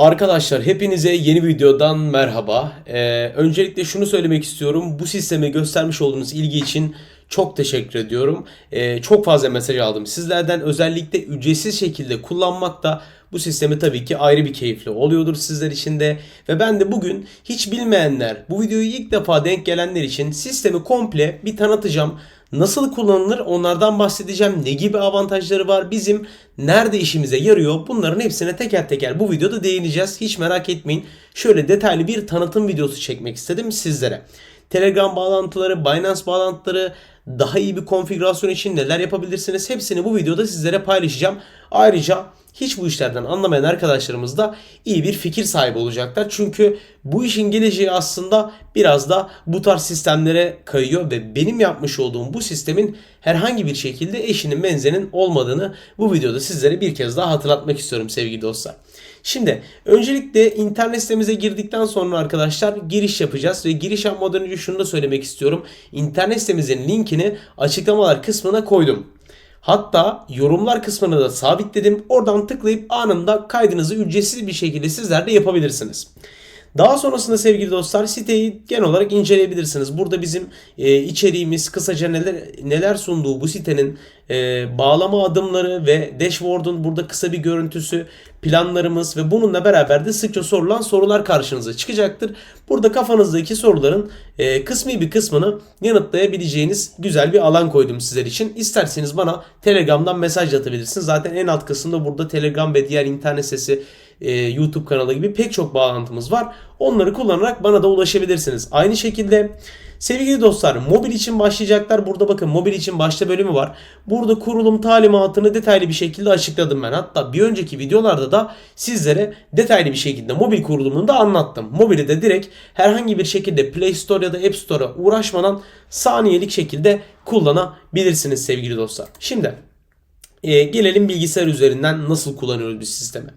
Arkadaşlar hepinize yeni videodan merhaba. Ee, öncelikle şunu söylemek istiyorum. Bu sisteme göstermiş olduğunuz ilgi için çok teşekkür ediyorum. Ee, çok fazla mesaj aldım sizlerden. Özellikle ücretsiz şekilde kullanmak da bu sistemi tabii ki ayrı bir keyifli oluyordur sizler için de. Ve ben de bugün hiç bilmeyenler, bu videoyu ilk defa denk gelenler için sistemi komple bir tanıtacağım. Nasıl kullanılır onlardan bahsedeceğim. Ne gibi avantajları var bizim nerede işimize yarıyor bunların hepsine teker teker bu videoda değineceğiz. Hiç merak etmeyin. Şöyle detaylı bir tanıtım videosu çekmek istedim sizlere. Telegram bağlantıları, Binance bağlantıları, daha iyi bir konfigürasyon için neler yapabilirsiniz hepsini bu videoda sizlere paylaşacağım. Ayrıca hiç bu işlerden anlamayan arkadaşlarımız da iyi bir fikir sahibi olacaklar. Çünkü bu işin geleceği aslında biraz da bu tarz sistemlere kayıyor ve benim yapmış olduğum bu sistemin herhangi bir şekilde eşinin benzerinin olmadığını bu videoda sizlere bir kez daha hatırlatmak istiyorum sevgili dostlar. Şimdi öncelikle internet sitemize girdikten sonra arkadaşlar giriş yapacağız ve giriş yapmadan önce şunu da söylemek istiyorum. İnternet sitemizin linkini açıklamalar kısmına koydum. Hatta yorumlar kısmını da sabitledim. Oradan tıklayıp anında kaydınızı ücretsiz bir şekilde sizler de yapabilirsiniz. Daha sonrasında sevgili dostlar siteyi genel olarak inceleyebilirsiniz. Burada bizim e, içeriğimiz kısaca neler neler sunduğu bu sitenin e, bağlama adımları ve dashboard'un burada kısa bir görüntüsü, planlarımız ve bununla beraber de sıkça sorulan sorular karşınıza çıkacaktır. Burada kafanızdaki soruların e, kısmi bir kısmını yanıtlayabileceğiniz güzel bir alan koydum sizler için. İsterseniz bana Telegram'dan mesaj atabilirsiniz. Zaten en alt kısımda burada Telegram ve diğer internet sitesi e, YouTube kanalı gibi pek çok bağlantımız var. Onları kullanarak bana da ulaşabilirsiniz. Aynı şekilde sevgili dostlar mobil için başlayacaklar. Burada bakın mobil için başta bölümü var. Burada kurulum talimatını detaylı bir şekilde açıkladım ben. Hatta bir önceki videolarda da sizlere detaylı bir şekilde mobil kurulumunu da anlattım. Mobili de direkt herhangi bir şekilde Play Store ya da App Store'a uğraşmadan saniyelik şekilde kullanabilirsiniz sevgili dostlar. Şimdi e, gelelim bilgisayar üzerinden nasıl kullanıyoruz biz sistemi.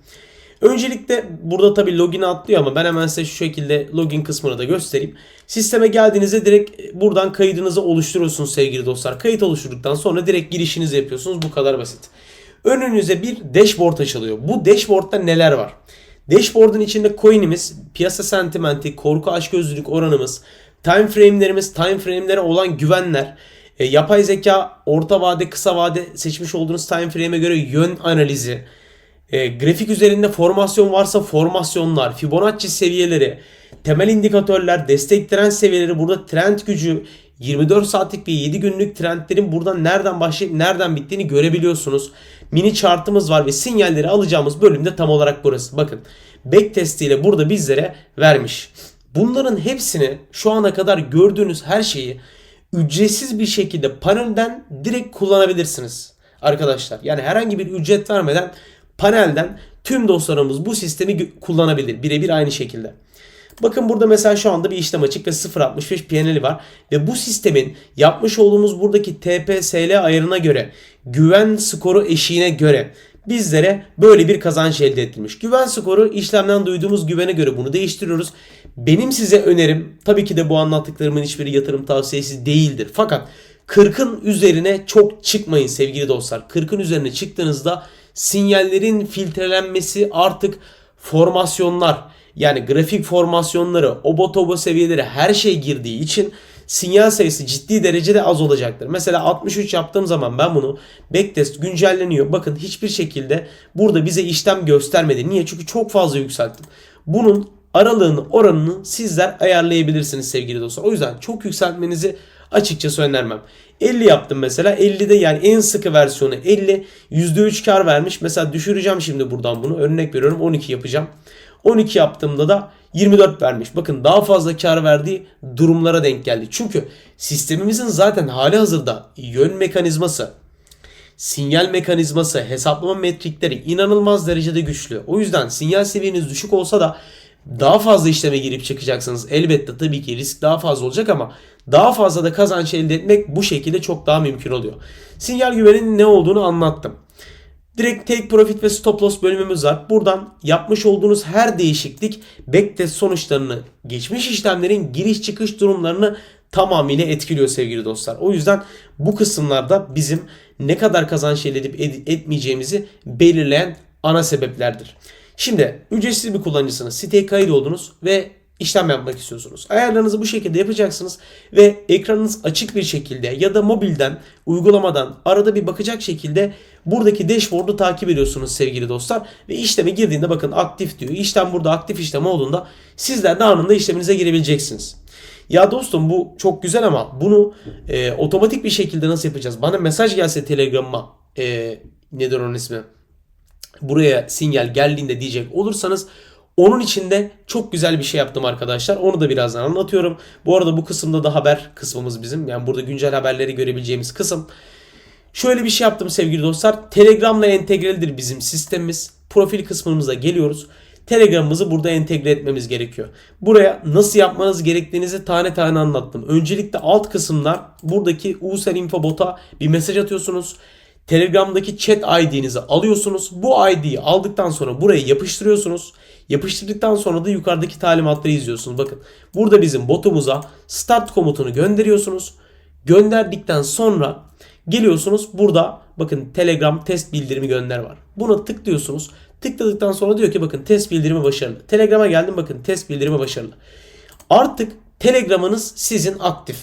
Öncelikle burada tabi login'e atlıyor ama ben hemen size şu şekilde login kısmını da göstereyim. Sisteme geldiğinizde direkt buradan kaydınızı oluşturuyorsunuz sevgili dostlar. Kayıt oluşturduktan sonra direkt girişinizi yapıyorsunuz. Bu kadar basit. Önünüze bir dashboard açılıyor. Bu dashboard'da neler var? Dashboard'un içinde coin'imiz, piyasa sentimenti, korku açgözlülük oranımız, time frame'lerimiz, time frame'lere olan güvenler, e, yapay zeka, orta vade, kısa vade seçmiş olduğunuz time frame'e göre yön analizi, e, grafik üzerinde formasyon varsa formasyonlar, Fibonacci seviyeleri, temel indikatörler, destek trend seviyeleri, burada trend gücü, 24 saatlik ve 7 günlük trendlerin buradan nereden başlayıp nereden bittiğini görebiliyorsunuz. Mini chartımız var ve sinyalleri alacağımız bölümde tam olarak burası. Bakın backtest ile burada bizlere vermiş. Bunların hepsini şu ana kadar gördüğünüz her şeyi ücretsiz bir şekilde panelden direkt kullanabilirsiniz arkadaşlar. Yani herhangi bir ücret vermeden panelden tüm dostlarımız bu sistemi kullanabilir. Birebir aynı şekilde. Bakın burada mesela şu anda bir işlem açık ve 0.65 PNL'i var. Ve bu sistemin yapmış olduğumuz buradaki TPSL ayarına göre güven skoru eşiğine göre bizlere böyle bir kazanç elde ettirmiş. Güven skoru işlemden duyduğumuz güvene göre bunu değiştiriyoruz. Benim size önerim tabii ki de bu anlattıklarımın hiçbiri yatırım tavsiyesi değildir. Fakat 40'ın üzerine çok çıkmayın sevgili dostlar. 40'ın üzerine çıktığınızda sinyallerin filtrelenmesi artık formasyonlar yani grafik formasyonları, obotobo seviyeleri her şey girdiği için sinyal sayısı ciddi derecede az olacaktır. Mesela 63 yaptığım zaman ben bunu backtest güncelleniyor. Bakın hiçbir şekilde burada bize işlem göstermedi. Niye? Çünkü çok fazla yükselttim. Bunun aralığını, oranını sizler ayarlayabilirsiniz sevgili dostlar. O yüzden çok yükseltmenizi açıkçası önermem. 50 yaptım mesela. 50'de yani en sıkı versiyonu 50. %3 kar vermiş. Mesela düşüreceğim şimdi buradan bunu. Örnek veriyorum 12 yapacağım. 12 yaptığımda da 24 vermiş. Bakın daha fazla kar verdiği durumlara denk geldi. Çünkü sistemimizin zaten hali hazırda yön mekanizması, sinyal mekanizması, hesaplama metrikleri inanılmaz derecede güçlü. O yüzden sinyal seviyeniz düşük olsa da daha fazla işleme girip çıkacaksınız. Elbette tabii ki risk daha fazla olacak ama daha fazla da kazanç elde etmek bu şekilde çok daha mümkün oluyor. Sinyal güvenin ne olduğunu anlattım. Direkt take profit ve stop loss bölümümüz var. Buradan yapmış olduğunuz her değişiklik backtest sonuçlarını, geçmiş işlemlerin giriş çıkış durumlarını tamamıyla etkiliyor sevgili dostlar. O yüzden bu kısımlarda bizim ne kadar kazanç elde edip etmeyeceğimizi belirleyen ana sebeplerdir. Şimdi ücretsiz bir kullanıcısınız. Siteye kayıt oldunuz ve işlem yapmak istiyorsunuz. Ayarlarınızı bu şekilde yapacaksınız ve ekranınız açık bir şekilde ya da mobilden, uygulamadan arada bir bakacak şekilde buradaki dashboard'u takip ediyorsunuz sevgili dostlar. Ve işleme girdiğinde bakın aktif diyor. İşlem burada aktif işlem olduğunda sizler de anında işleminize girebileceksiniz. Ya dostum bu çok güzel ama bunu e, otomatik bir şekilde nasıl yapacağız? Bana mesaj gelse Telegram'a e, nedir onun ismi? Buraya sinyal geldiğinde diyecek olursanız onun için de çok güzel bir şey yaptım arkadaşlar. Onu da birazdan anlatıyorum. Bu arada bu kısımda da haber kısmımız bizim. Yani burada güncel haberleri görebileceğimiz kısım. Şöyle bir şey yaptım sevgili dostlar. Telegram'la entegredir bizim sistemimiz. Profil kısmımıza geliyoruz. Telegram'ımızı burada entegre etmemiz gerekiyor. Buraya nasıl yapmanız gerektiğinizi tane tane anlattım. Öncelikle alt kısımda buradaki User Info bot'a bir mesaj atıyorsunuz. Telegram'daki chat ID'nizi alıyorsunuz. Bu ID'yi aldıktan sonra buraya yapıştırıyorsunuz. Yapıştırdıktan sonra da yukarıdaki talimatları izliyorsunuz. Bakın burada bizim botumuza start komutunu gönderiyorsunuz. Gönderdikten sonra geliyorsunuz burada bakın Telegram test bildirimi gönder var. Buna tıklıyorsunuz. Tıkladıktan sonra diyor ki bakın test bildirimi başarılı. Telegram'a geldim bakın test bildirimi başarılı. Artık Telegram'ınız sizin aktif.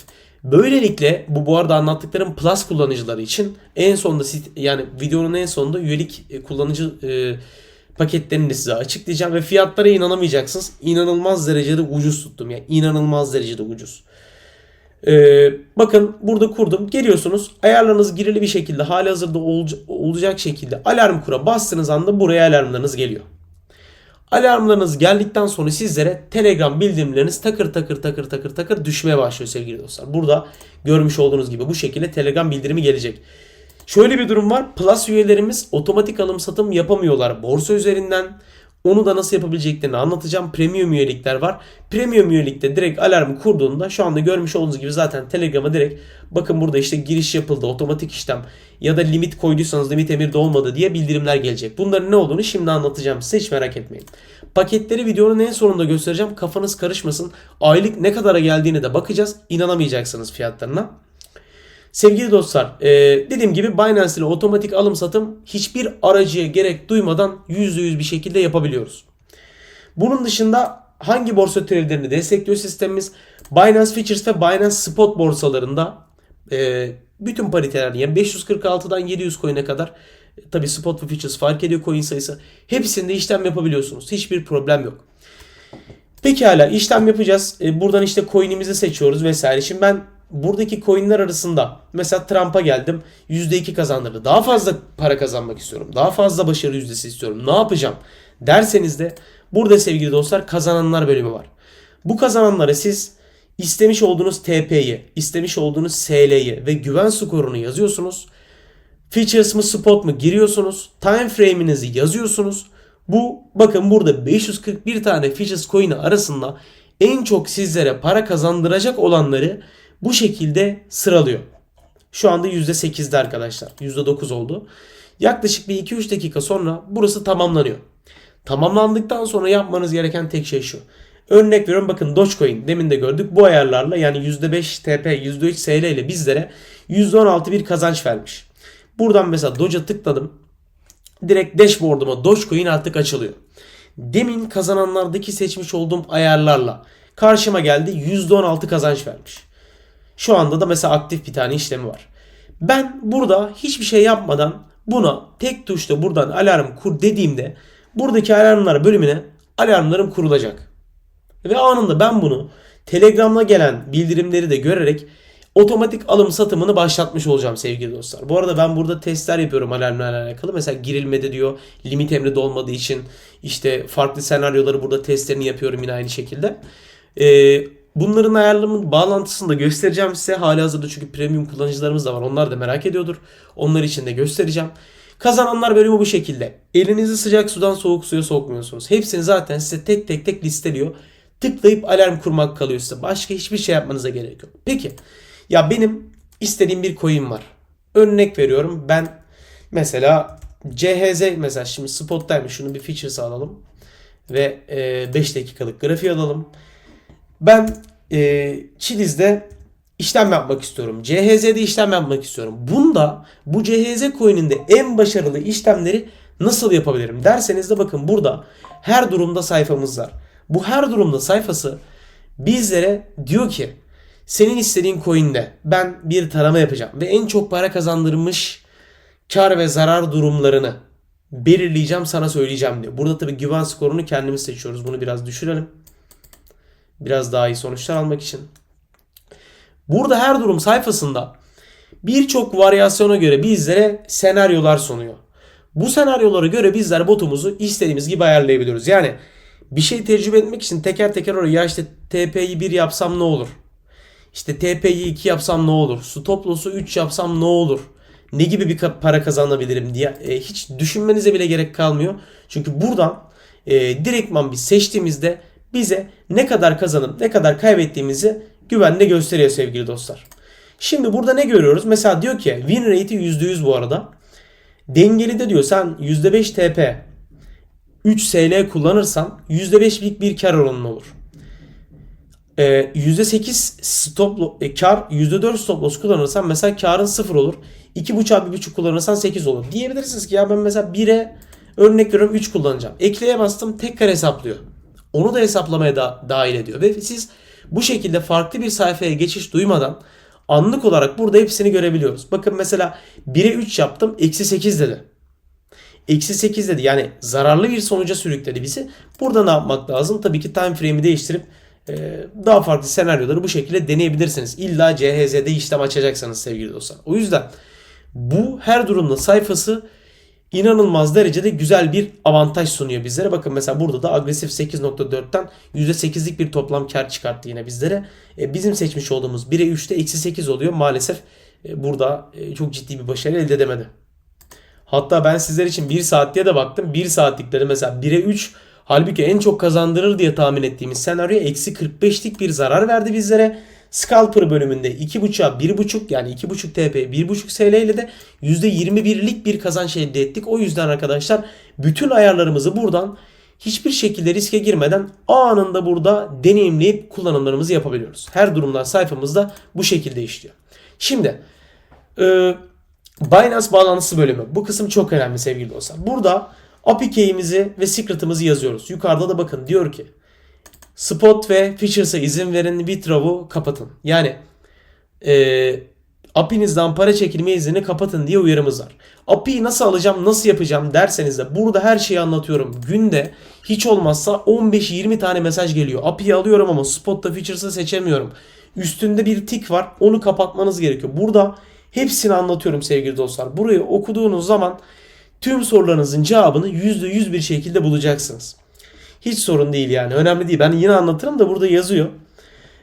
Böylelikle bu bu arada anlattıklarım Plus kullanıcıları için en sonunda yani videonun en sonunda üyelik e, kullanıcı e, paketlerini size açıklayacağım ve fiyatlara inanamayacaksınız. İnanılmaz derecede ucuz tuttum yani inanılmaz derecede ucuz. Ee, bakın burada kurdum. Geliyorsunuz. Ayarlarınız girili bir şekilde hali hazırda olacak şekilde alarm kura bastığınız anda buraya alarmlarınız geliyor. Alarmlarınız geldikten sonra sizlere Telegram bildirimleriniz takır takır takır takır takır düşmeye başlıyor sevgili dostlar. Burada görmüş olduğunuz gibi bu şekilde Telegram bildirimi gelecek. Şöyle bir durum var. Plus üyelerimiz otomatik alım satım yapamıyorlar borsa üzerinden. Onu da nasıl yapabileceklerini anlatacağım. Premium üyelikler var. Premium üyelikte direkt alarmı kurduğunda şu anda görmüş olduğunuz gibi zaten Telegram'a direkt bakın burada işte giriş yapıldı, otomatik işlem ya da limit koyduysanız limit emirde olmadı diye bildirimler gelecek. Bunların ne olduğunu şimdi anlatacağım size hiç merak etmeyin. Paketleri videonun en sonunda göstereceğim. Kafanız karışmasın. Aylık ne kadara geldiğine de bakacağız. İnanamayacaksınız fiyatlarına. Sevgili dostlar e, dediğim gibi Binance ile otomatik alım satım hiçbir aracıya gerek duymadan %100 bir şekilde yapabiliyoruz. Bunun dışında hangi borsa türevlerini destekliyor sistemimiz? Binance Futures ve Binance Spot borsalarında e, bütün pariteler yani 546'dan 700 coin'e kadar e, tabi Spot ve Futures fark ediyor coin sayısı. Hepsinde işlem yapabiliyorsunuz. Hiçbir problem yok. Pekala işlem yapacağız. E, buradan işte coin'imizi seçiyoruz vesaire. Şimdi ben buradaki coinler arasında mesela Trump'a geldim %2 kazandırdı. Daha fazla para kazanmak istiyorum. Daha fazla başarı yüzdesi istiyorum. Ne yapacağım derseniz de burada sevgili dostlar kazananlar bölümü var. Bu kazananlara siz istemiş olduğunuz TP'yi, istemiş olduğunuz SL'yi ve güven skorunu yazıyorsunuz. Features mı spot mu giriyorsunuz. Time frame'inizi yazıyorsunuz. Bu bakın burada 541 tane features coin'i arasında en çok sizlere para kazandıracak olanları bu şekilde sıralıyor. Şu anda %8'de arkadaşlar. %9 oldu. Yaklaşık bir 2-3 dakika sonra burası tamamlanıyor. Tamamlandıktan sonra yapmanız gereken tek şey şu. Örnek veriyorum bakın Dogecoin demin de gördük. Bu ayarlarla yani %5 TP, %3 SL ile bizlere %16 bir kazanç vermiş. Buradan mesela Doge'a tıkladım. Direkt dashboard'uma Dogecoin artık açılıyor. Demin kazananlardaki seçmiş olduğum ayarlarla karşıma geldi %16 kazanç vermiş. Şu anda da mesela aktif bir tane işlemi var. Ben burada hiçbir şey yapmadan buna tek tuşla buradan alarm kur dediğimde buradaki alarmlar bölümüne alarmlarım kurulacak. Ve anında ben bunu Telegram'la gelen bildirimleri de görerek otomatik alım satımını başlatmış olacağım sevgili dostlar. Bu arada ben burada testler yapıyorum alarmlarla alakalı. Mesela girilmede diyor limit emri de olmadığı için işte farklı senaryoları burada testlerini yapıyorum yine aynı şekilde. Ee, Bunların ayarlarının bağlantısını da göstereceğim size. Hali hazırda çünkü premium kullanıcılarımız da var. Onlar da merak ediyordur. Onlar için de göstereceğim. Kazananlar bölümü bu şekilde. Elinizi sıcak sudan soğuk suya sokmuyorsunuz. Hepsini zaten size tek tek tek listeliyor. Tıklayıp alarm kurmak kalıyor size. Başka hiçbir şey yapmanıza gerek yok. Peki ya benim istediğim bir coin var. Örnek veriyorum ben mesela CHZ mesela şimdi spottaymış şunu bir features alalım. Ve 5 dakikalık grafiği alalım. Ben e, Chiliz'de işlem yapmak istiyorum. CHZ'de işlem yapmak istiyorum. Bunda bu CHZ coin'inde en başarılı işlemleri Nasıl yapabilirim derseniz de bakın burada her durumda sayfamız var. Bu her durumda sayfası bizlere diyor ki senin istediğin coin'de ben bir tarama yapacağım ve en çok para kazandırmış kar ve zarar durumlarını belirleyeceğim sana söyleyeceğim diyor. Burada tabii güven skorunu kendimiz seçiyoruz. Bunu biraz düşürelim. Biraz daha iyi sonuçlar almak için. Burada her durum sayfasında birçok varyasyona göre bizlere senaryolar sunuyor. Bu senaryolara göre bizler botumuzu istediğimiz gibi ayarlayabiliyoruz. Yani bir şey tecrübe etmek için teker teker oraya ya işte TP'yi 1 yapsam ne olur? İşte TP'yi 2 yapsam ne olur? Stop loss'u 3 yapsam ne olur? Ne gibi bir para kazanabilirim diye e, hiç düşünmenize bile gerek kalmıyor. Çünkü buradan e, direktman biz seçtiğimizde bize ne kadar kazanıp ne kadar kaybettiğimizi güvenle gösteriyor sevgili dostlar. Şimdi burada ne görüyoruz? Mesela diyor ki win rate'i %100 bu arada. Dengeli de diyor sen %5 TP 3 SL kullanırsan %5'lik bir kar oranın olur. Ee, %8 stop e, kar %4 stop loss kullanırsan mesela karın 0 olur. 2.5'a 1.5 kullanırsan 8 olur. Diyebilirsiniz ki ya ben mesela 1'e örnek veriyorum 3 kullanacağım. Ekleye bastım tekrar hesaplıyor. Onu da hesaplamaya da dahil ediyor. Ve siz bu şekilde farklı bir sayfaya geçiş duymadan anlık olarak burada hepsini görebiliyoruz. Bakın mesela 1'e 3 yaptım eksi 8 dedi. Eksi 8 dedi. Yani zararlı bir sonuca sürükledi bizi. Burada ne yapmak lazım? Tabii ki time frame'i değiştirip e, daha farklı senaryoları bu şekilde deneyebilirsiniz. İlla CHZ'de işlem açacaksanız sevgili dostlar. O yüzden bu her durumda sayfası inanılmaz derecede güzel bir avantaj sunuyor bizlere. Bakın mesela burada da agresif 8.4'ten %8'lik bir toplam kar çıkarttı yine bizlere. E, bizim seçmiş olduğumuz 1'e 3'te eksi 8 oluyor. Maalesef e, burada e, çok ciddi bir başarı elde edemedi. Hatta ben sizler için 1 saat diye de baktım. 1 saatlikleri mesela 1'e 3 halbuki en çok kazandırır diye tahmin ettiğimiz senaryo eksi 45'lik bir zarar verdi bizlere. Scalper bölümünde 2.5'a 1.5 yani 2.5 TP 1.5 SL ile de %21'lik bir kazanç elde ettik. O yüzden arkadaşlar bütün ayarlarımızı buradan hiçbir şekilde riske girmeden anında burada deneyimleyip kullanımlarımızı yapabiliyoruz. Her durumlar sayfamızda bu şekilde işliyor. Şimdi e, Binance bağlantısı bölümü. Bu kısım çok önemli sevgili dostlar. Burada API key'imizi ve secret'ımızı yazıyoruz. Yukarıda da bakın diyor ki Spot ve Features'a izin verin Withdraw'u kapatın. Yani e, API'nizden para çekilme iznini kapatın diye uyarımız var. API'yi nasıl alacağım, nasıl yapacağım derseniz de burada her şeyi anlatıyorum. Günde hiç olmazsa 15-20 tane mesaj geliyor. API'yi alıyorum ama Spot'ta Features'ı seçemiyorum. Üstünde bir tik var. Onu kapatmanız gerekiyor. Burada hepsini anlatıyorum sevgili dostlar. Burayı okuduğunuz zaman tüm sorularınızın cevabını %100 bir şekilde bulacaksınız. Hiç sorun değil yani. Önemli değil. Ben yine anlatırım da burada yazıyor.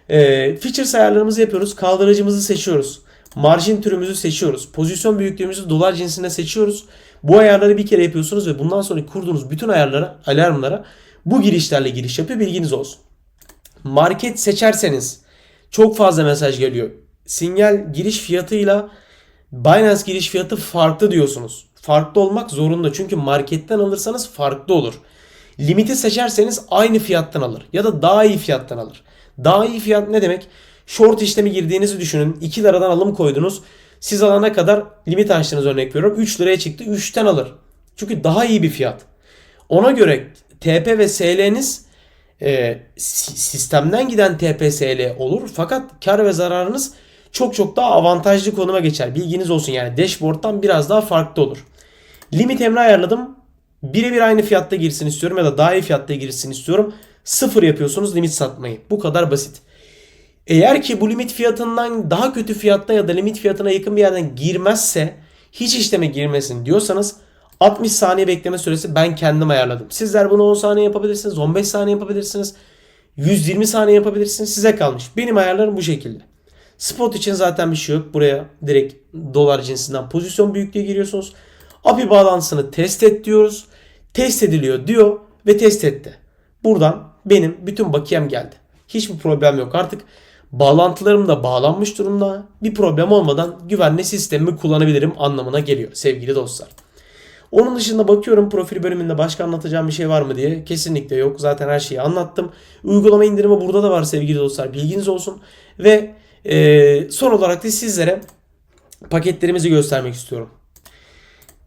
E, features ayarlarımızı yapıyoruz. Kaldırıcımızı seçiyoruz. Marjin türümüzü seçiyoruz. Pozisyon büyüklüğümüzü dolar cinsinde seçiyoruz. Bu ayarları bir kere yapıyorsunuz ve bundan sonra kurduğunuz bütün ayarlara, alarmlara bu girişlerle giriş yapıyor. Bilginiz olsun. Market seçerseniz çok fazla mesaj geliyor. Sinyal giriş fiyatıyla Binance giriş fiyatı farklı diyorsunuz. Farklı olmak zorunda çünkü marketten alırsanız farklı olur. Limiti seçerseniz aynı fiyattan alır ya da daha iyi fiyattan alır. Daha iyi fiyat ne demek? Short işlemi girdiğinizi düşünün. 2 liradan alım koydunuz. Siz alana kadar limit açtınız örnek veriyorum. 3 liraya çıktı. 3'ten alır. Çünkü daha iyi bir fiyat. Ona göre TP ve SL'niz e, sistemden giden TP SL olur. Fakat kar ve zararınız çok çok daha avantajlı konuma geçer. Bilginiz olsun yani dashboard'dan biraz daha farklı olur. Limit emri ayarladım. Birebir aynı fiyatta girsin istiyorum ya da daha iyi fiyatta girsin istiyorum. Sıfır yapıyorsunuz limit satmayı. Bu kadar basit. Eğer ki bu limit fiyatından daha kötü fiyatta ya da limit fiyatına yakın bir yerden girmezse hiç işleme girmesin diyorsanız 60 saniye bekleme süresi ben kendim ayarladım. Sizler bunu 10 saniye yapabilirsiniz, 15 saniye yapabilirsiniz, 120 saniye yapabilirsiniz. Size kalmış. Benim ayarlarım bu şekilde. Spot için zaten bir şey yok. Buraya direkt dolar cinsinden pozisyon büyüklüğü giriyorsunuz. API bağlantısını test et diyoruz. Test ediliyor diyor ve test etti. Buradan benim bütün bakiyem geldi. Hiçbir problem yok. Artık bağlantılarım da bağlanmış durumda. Bir problem olmadan güvenli sistemimi kullanabilirim anlamına geliyor sevgili dostlar. Onun dışında bakıyorum profil bölümünde başka anlatacağım bir şey var mı diye. Kesinlikle yok. Zaten her şeyi anlattım. Uygulama indirimi burada da var sevgili dostlar. Bilginiz olsun. Ve e, son olarak da sizlere paketlerimizi göstermek istiyorum.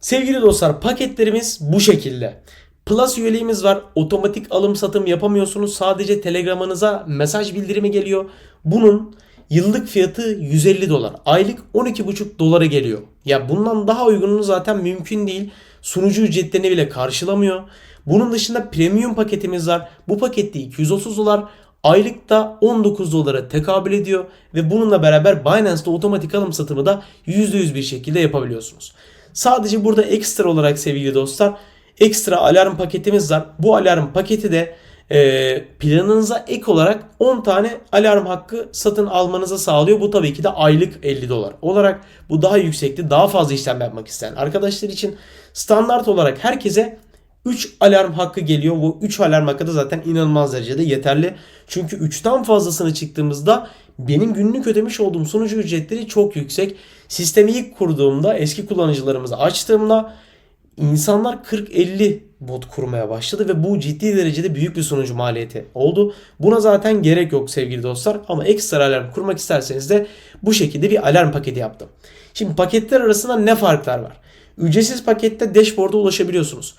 Sevgili dostlar paketlerimiz bu şekilde. Plus üyeliğimiz var. Otomatik alım satım yapamıyorsunuz. Sadece telegramınıza mesaj bildirimi geliyor. Bunun yıllık fiyatı 150 dolar. Aylık 12,5 dolara geliyor. Ya bundan daha uygununu zaten mümkün değil. Sunucu ücretlerini bile karşılamıyor. Bunun dışında premium paketimiz var. Bu pakette 230 dolar. Aylıkta 19 dolara tekabül ediyor ve bununla beraber Binance'da otomatik alım satımı da %100 bir şekilde yapabiliyorsunuz. Sadece burada ekstra olarak sevgili dostlar ekstra alarm paketimiz var. Bu alarm paketi de e, planınıza ek olarak 10 tane alarm hakkı satın almanıza sağlıyor. Bu tabii ki de aylık 50 dolar olarak bu daha yüksekti. Daha fazla işlem yapmak isteyen arkadaşlar için standart olarak herkese 3 alarm hakkı geliyor. Bu 3 alarm hakkı da zaten inanılmaz derecede yeterli. Çünkü 3'ten fazlasını çıktığımızda benim günlük ödemiş olduğum sunucu ücretleri çok yüksek. Sistemi ilk kurduğumda eski kullanıcılarımızı açtığımda insanlar 40-50 bot kurmaya başladı ve bu ciddi derecede büyük bir sunucu maliyeti oldu. Buna zaten gerek yok sevgili dostlar ama ekstra alarm kurmak isterseniz de bu şekilde bir alarm paketi yaptım. Şimdi paketler arasında ne farklar var? Ücretsiz pakette dashboard'a ulaşabiliyorsunuz.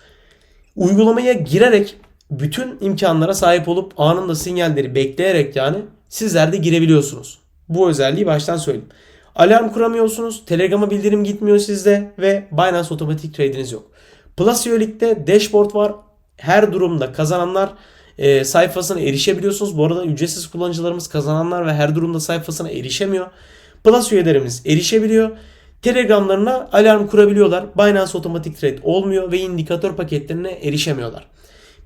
Uygulamaya girerek bütün imkanlara sahip olup anında sinyalleri bekleyerek yani sizler de girebiliyorsunuz. Bu özelliği baştan söyleyeyim. Alarm kuramıyorsunuz, Telegram'a bildirim gitmiyor sizde ve Binance otomatik trade'iniz yok. Plus üyelikte dashboard var. Her durumda kazananlar e, sayfasına erişebiliyorsunuz. Bu arada ücretsiz kullanıcılarımız kazananlar ve her durumda sayfasına erişemiyor. Plus üyelerimiz erişebiliyor. Telegramlarına alarm kurabiliyorlar. Binance otomatik trade olmuyor ve indikatör paketlerine erişemiyorlar.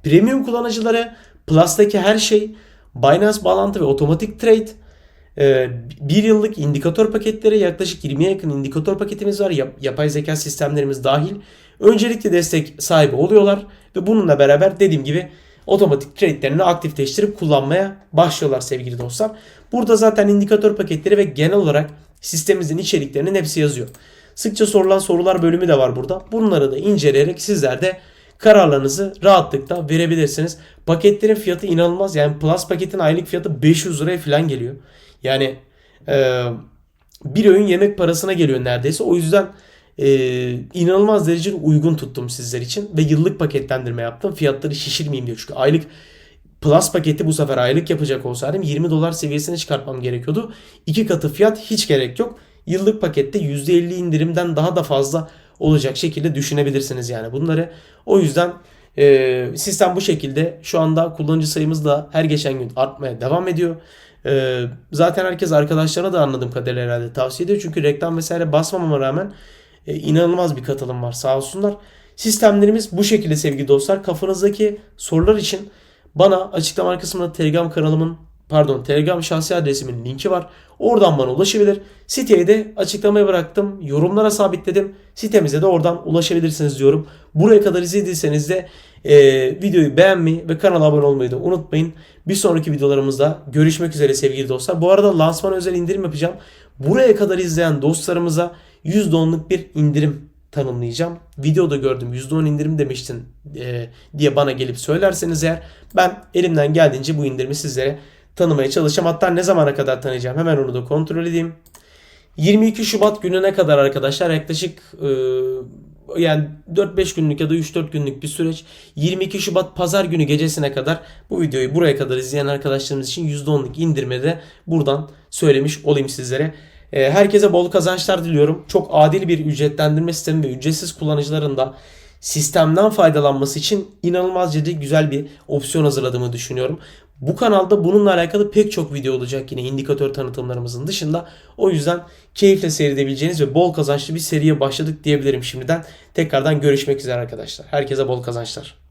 Premium kullanıcıları Plus'taki her şey Binance bağlantı ve otomatik trade ee, bir yıllık indikatör paketleri yaklaşık 20'ye yakın indikatör paketimiz var. Yap, yapay zeka sistemlerimiz dahil. Öncelikle destek sahibi oluyorlar ve bununla beraber dediğim gibi otomatik trade'lerini aktifleştirip kullanmaya başlıyorlar sevgili dostlar. Burada zaten indikatör paketleri ve genel olarak sistemimizin içeriklerinin hepsi yazıyor. Sıkça sorulan sorular bölümü de var burada. Bunları da inceleyerek sizler de kararlarınızı rahatlıkla verebilirsiniz. Paketlerin fiyatı inanılmaz. Yani Plus paketin aylık fiyatı 500 liraya falan geliyor. Yani e, bir öğün yemek parasına geliyor neredeyse. O yüzden e, inanılmaz derecede uygun tuttum sizler için ve yıllık paketlendirme yaptım. Fiyatları şişirmeyeyim diye. Çünkü aylık Plus paketi bu sefer aylık yapacak olsaydım 20 dolar seviyesine çıkartmam gerekiyordu. İki katı fiyat hiç gerek yok. Yıllık pakette %50 indirimden daha da fazla olacak şekilde düşünebilirsiniz yani bunları. O yüzden e, sistem bu şekilde. Şu anda kullanıcı sayımız da her geçen gün artmaya devam ediyor. E, zaten herkes arkadaşlarına da anladığım kadarıyla herhalde tavsiye ediyor. Çünkü reklam vesaire basmamama rağmen e, inanılmaz bir katılım var sağ olsunlar. Sistemlerimiz bu şekilde sevgili dostlar. Kafanızdaki sorular için bana açıklama kısmında Telegram kanalımın pardon Telegram şahsi adresimin linki var. Oradan bana ulaşabilir. Siteye de açıklamaya bıraktım. Yorumlara sabitledim. Sitemize de oradan ulaşabilirsiniz diyorum. Buraya kadar izlediyseniz de e, videoyu beğenmeyi ve kanala abone olmayı da unutmayın. Bir sonraki videolarımızda görüşmek üzere sevgili dostlar. Bu arada lansman özel indirim yapacağım. Buraya kadar izleyen dostlarımıza %10'luk bir indirim tanımlayacağım. Videoda gördüm %10 indirim demiştin e, diye bana gelip söylerseniz eğer ben elimden geldiğince bu indirimi sizlere tanımaya çalışacağım. Hatta ne zamana kadar tanıyacağım hemen onu da kontrol edeyim. 22 Şubat gününe kadar arkadaşlar yaklaşık e, yani 4-5 günlük ya da 3-4 günlük bir süreç. 22 Şubat pazar günü gecesine kadar bu videoyu buraya kadar izleyen arkadaşlarımız için %10'luk indirme de buradan söylemiş olayım sizlere. E, herkese bol kazançlar diliyorum. Çok adil bir ücretlendirme sistemi ve ücretsiz kullanıcıların da sistemden faydalanması için inanılmaz ciddi güzel bir opsiyon hazırladığımı düşünüyorum. Bu kanalda bununla alakalı pek çok video olacak yine indikatör tanıtımlarımızın dışında. O yüzden keyifle seyredebileceğiniz ve bol kazançlı bir seriye başladık diyebilirim şimdiden. Tekrardan görüşmek üzere arkadaşlar. Herkese bol kazançlar.